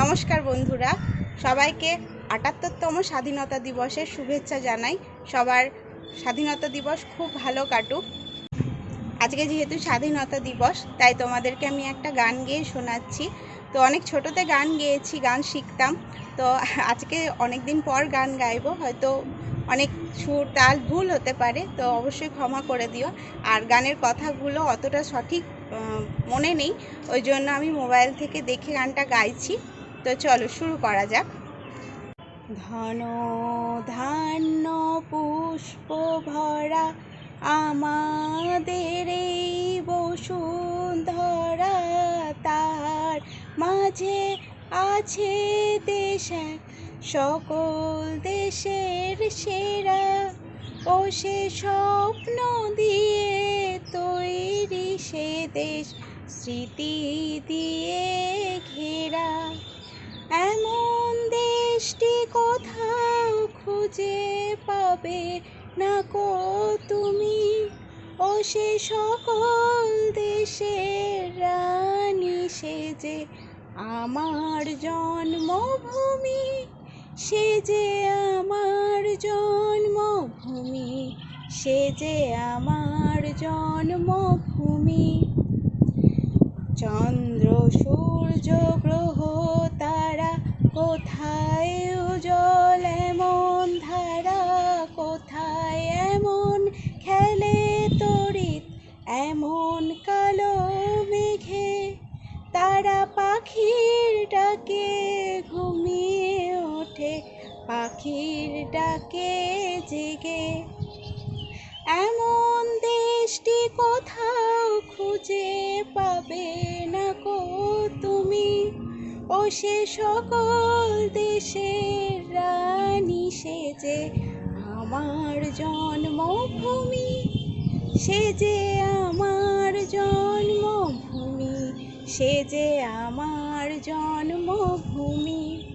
নমস্কার বন্ধুরা। সবাইকে আটাত্তরতম স্বাধীনতা দিবসের শুভেচ্ছা জানাই। সবার স্বাধীনতা দিবস খুব ভালো কাটুক। আজকে যেহেতু স্বাধীনতা দিবস, তাই তোমাদেরকে আমি একটা গান গেয়ে শোনাচ্ছি। তো অনেক ছোটোতে গান গেয়েছি, গান শিখতাম। তো আজকে অনেক দিন পর গান গাইবো, হয়তো অনেক সুর তাল ভুল হতে পারে, তো অবশ্যই ক্ষমা করে দিও। আর গানের কথাগুলো অতটা সঠিক মনে নেই, ওই জন্য আমি মোবাইল থেকে দেখে গানটা গাইছি। তো চলো শুরু করা যাক। ধন, ধান্য, পুষ্প ভরা আমাদের এই বসুন্ধরা তার মাঝে আছে দেশ, সকল দেশের সেরা ও সে স্বপ্ন দিয়ে তৈরি সে দেশ, স্মৃতি দিয়ে খুঁজে পাবে না কো তুমি? ও সে সকল দেশের রানী, সে যে আমার জন্মভূমি, সে যে আমার জন্মভূমি, সে যে আমার জন্মভূমি। চন্দ্র, সূর্য, গ্রহ, তারা কোথায় পাখির ডাকে জেগে, এমন দেশটি কোথাও খুঁজে পাবে না কো তুমি? ও সে সকল দেশের রানী সে যে আমার জন্মভূমি, সে যে আমার জন্মভূমি, সে যে আমার জন্মভূমি।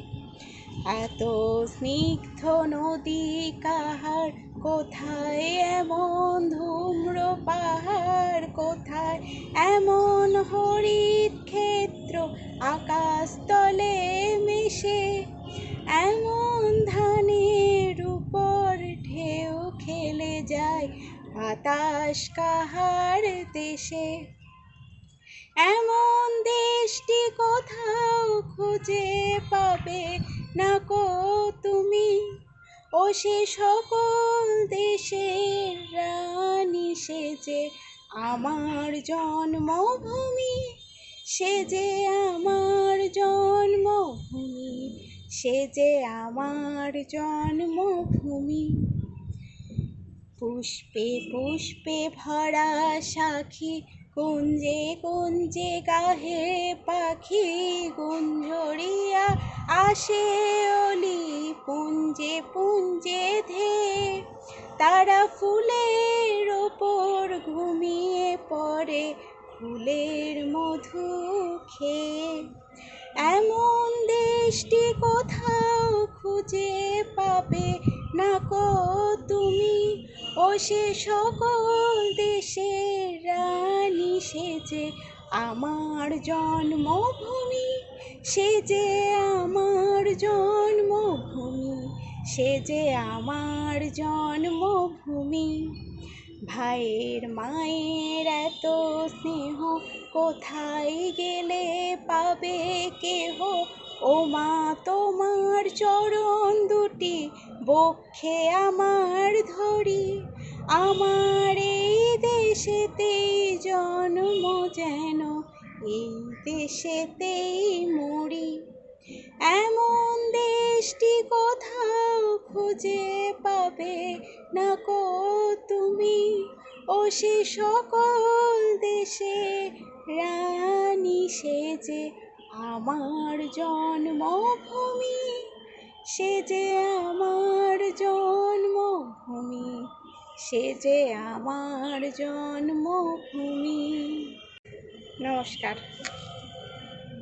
এত স্নিগ্ধ নদী কাহার? কোথায় এমন ধূম্র পাহাড়? কোথায় এমন হরিত ক্ষেত্র? আকাশ তলে মিশে এমন ধানের উপর ঢেউ খেলে যায়। বাতাস কাহার দেশে? এমন দেশটি কোথাও খুঁজে পাবে? না কো তুমি ও সে সকল দেশের রানী, সে যে আমার জন্মভূমি, সে যে আমার জন্মভূমি, সে যে আমার জন্মভূমি। পুষ্পে পুষ্পে ভরা সাখী কুঞ্জে কুঞ্জে গাহে পাখি গুঞ্জরিয়া আসে অলি, পুঞ্জে পুঞ্জে ধে। তারা ফুলের ওপর ঘুমিয়ে পড়ে, ফুলের মধু খেয়ে। এমন দেশটি কোথাও খুঁজে পাবে না কো তুমি? ও সে সকল দেশের রানী সেজে আমার জন্মভূমি সেজে আমার জন্মভূমি সেজে আমার জন্মভূমি। ভাইয়ের মায়ের এত স্নেহ, কোথায় গেলে পাবে কেহ? ও মা তোমার চরণ দুটি বক্ষে আমার ধরি, আমার এই দেশেতেই জন্ম যেন, এই দেশেতেই মরি। এমন দেশটি কোথাও খুঁজে পাবে না কো তুমি, ও সে সকল দেশে রানী সে যে আমার জন্মভূমি। সে যে আমার জন্মভূমি, সে যে আমার জন্মভূমি। নমস্কার।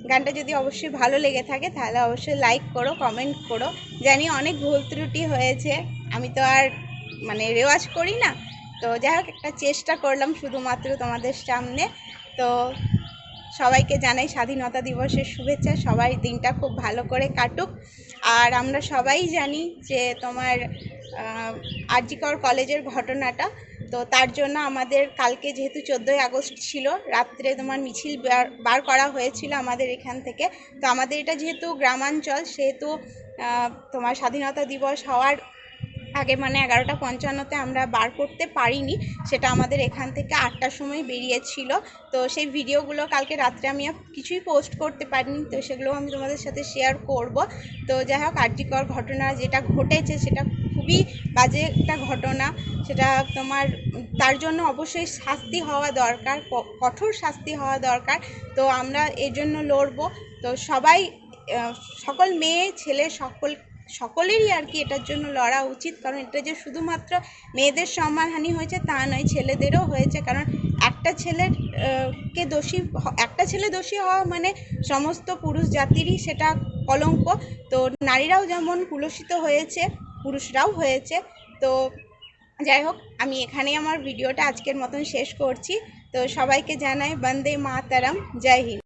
গানটা যদি অবশ্যই ভালো লেগে থাকে, তাহলে অবশ্যই লাইক করো কমেন্ট করো। জানি অনেক ভুল ত্রুটি হয়েছে, আমি তো আর মানে রেওয়াজ করি না। তো যাই হোক, একটা চেষ্টা করলাম শুধুমাত্র তোমাদের সামনে। তো সবাইকে জানাই স্বাধীনতা দিবসের শুভেচ্ছা। সবাই দিনটা খুব ভালো করে কাটুক। আর আমরা সবাই জানি যে তোমার আরজিকর কলেজের ঘটনাটা। তো তার জন্য আমাদের কালকে যেহেতু চোদ্দোই আগস্ট ছিল, রাত্রে তোমার মিছিল বার- বার করা হয়েছিল আমাদের এখান থেকে। তো আমাদের এটা যেহেতু গ্রামাঞ্চল, সেহেতু তোমার স্বাধীনতা দিবস হওয়ার আগে মানে এগারোটা পঞ্চান্নতে আমরা বার করতে পারিনি, সেটা আমাদের এখান থেকে আটটার সময় বেরিয়েছিল। তো সেই ভিডিওগুলো কালকে রাত্রে আমি কিছুই পোস্ট করতে পারিনি, তো সেগুলো আমি তোমাদের সাথে শেয়ার করব। তো যাই হোক আর্যিকর ঘটনা যেটা ঘটেছে সেটা খুবই বাজে একটা ঘটনা। সেটা তোমার, তার জন্য অবশ্যই শাস্তি হওয়া দরকার কঠোর শাস্তি হওয়া দরকার। তো আমরা এর জন্য লড়বো। তো সবাই সকল মেয়ে, ছেলে, সকল সকলেরই আর কি এটার জন্য লড়া উচিত। কারণ এটা যে শুধুমাত্র মেয়েদের সম্মানহানি হয়েছে তা নয়, ছেলেদেরও হয়েছে। কারণ একটা ছেলের কে দোষী একটা ছেলে দোষী হওয়া মানে সমস্ত পুরুষ জাতিরই সেটা কলঙ্ক। তো নারীরাও যেমন কুলসিত হয়েছে, পুরুষরাও হয়েছে। তো যাই হোক, আমি এখানেই আমার ভিডিওটা আজকের মতন শেষ করছি। তো সবাইকে জানাই বন্দে মাতারাম, জয় হিন্দ।